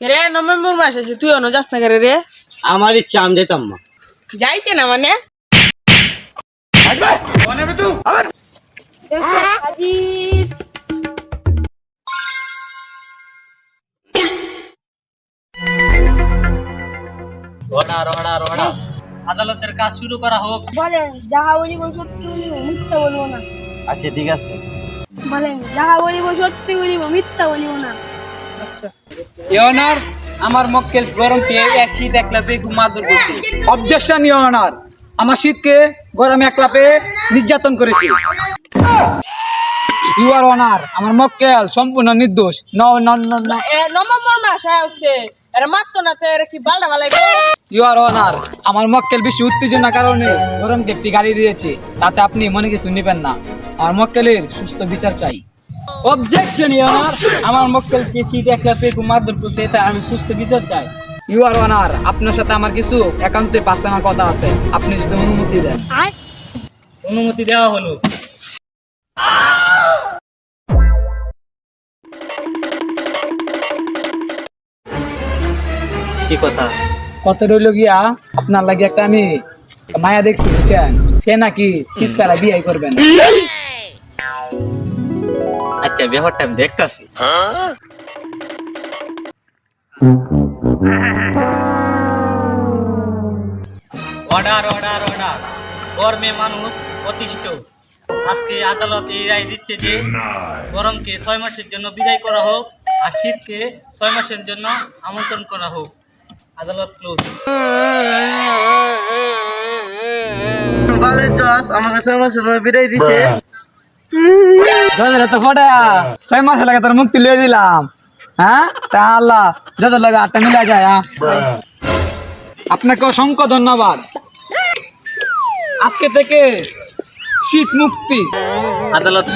রে নভেম্বর মাস আছে তুই অন্য যাস না করে রে আমার ইচ্ছা আমি যেতাম না যাইতে না মানে অর্ডার অর্ডার অর্ডার আদালতের কাজ শুরু করা হোক বলেন যাহা বলিব সত্যি বলিব মিথ্যা বলব না আচ্ছা ঠিক আছে বলেন যাহা বলিব সত্যি বলিব মিথ্যা বলিব না। ইয়নার আমার মক্কেল গরমকে এক শীত এক লাফে ঘুমাদুর করছে অবজেকশন ইয়নার আমার শীতকে গরম এক লাফে নির্যাতন করেছে। ইউ আর অনার আমার মক্কেল সম্পূর্ণ নির্দোষ। ন ন ন ন এ নভেম্বর আসছে এরা মারতো না তো এরা কি বালটা বালাই ইউ আর অনার আমার মক্কেল বেশি উত্তেজনার কারণে গরমকে একটি গাড়ি দিয়েছে। তাতে আপনি মনে কিছু নেবেন না। আমার মক্কেলের সুস্থ বিচার চাই। অবজেকশন ইয়নার আমার মক্কেলকে শীত এক লাফে ঘুমাদুর করছে তাই আমি সুস্থ বিচার চাই। ইউ আর অনার আপনার সাথে আমার কিছু একান্তে পাঁচটানা কথা আছে। আপনি যদি অনুমতি দেন। অনুমতি দেওয়া হলো। কি কথা? কত রইল গিয়া? আপনার লাগে একটা আমি মায়া দেখছি বুঝছেন? সে নাকি শীতকালে বিয়ে করবেন। আচ্ছা ব্যাপারটা আমি দেখতাছি। অর্ডার অর্ডার অর্ডার গরমে মানুষ অতিষ্ঠ। আজকে আদালত এই রায় দিচ্ছে যে গরমকে ছয় মাসের জন্য বিদায় করা হোক আর শীতকে ছয় মাসের জন্য আমন্ত্রণ করা হোক। আদালত ক্লোজ আমাকে ছয় মাসের জন্য বিদায় দিছে। লাগে মুক্তি লিয়ে দিলাম। হ্যাঁ? আল্লাহ আটটা মিলা যায় হ্যাঁ? আপনাকে অসংখ্য ধন্যবাদ। আজকে থেকে শীত মুক্তি। আদালত